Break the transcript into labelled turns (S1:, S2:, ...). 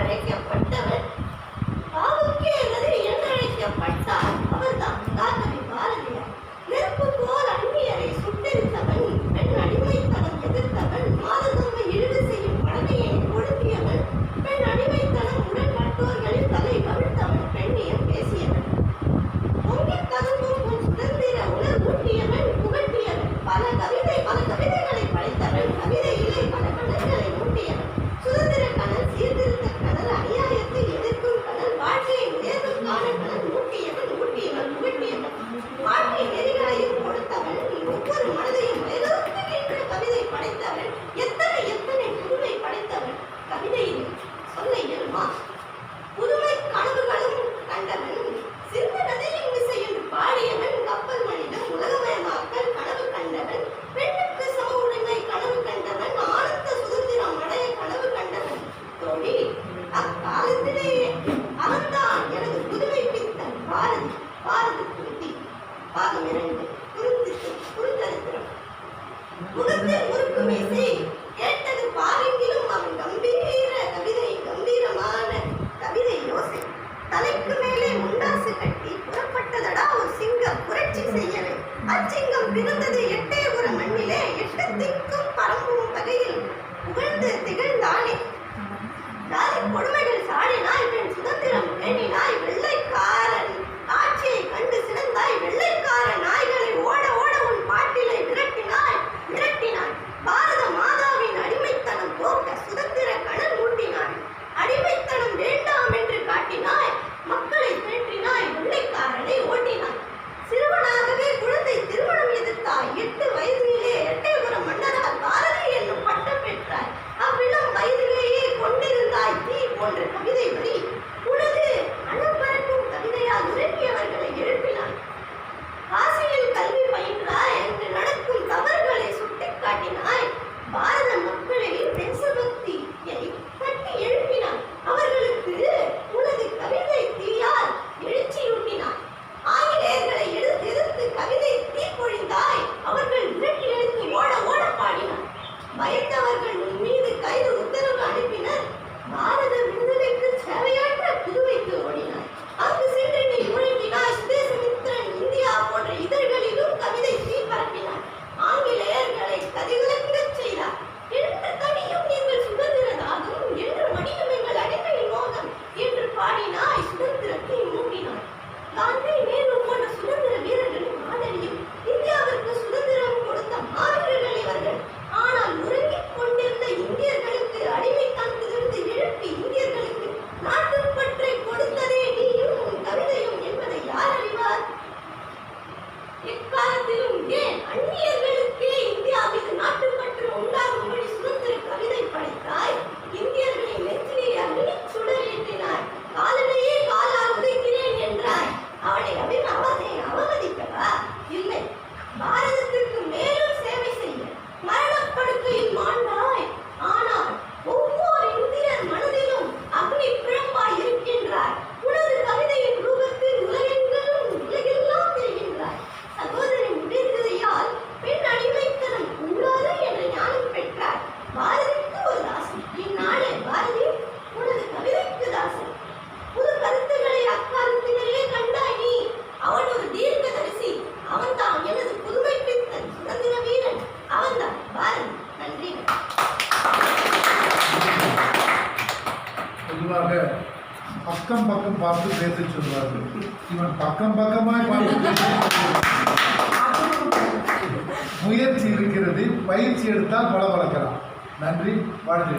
S1: Filadelfia செய்யவே. அச்சிங்கம் பிறந்தது எட்டே ஒரு மண்ணிலே எட்டு திக்கும் பயந்தவர்கள் மீது
S2: கை பக்கம் பக்கம் பார்த்து பேச சொல்வார்கள் இவன் பக்கம் பக்கமாய் பார்த்து முயற்சி இருக்கிறது பயிற்சி எடுத்தால் பல வளர்க்கலாம் நன்றி வாழ்த்து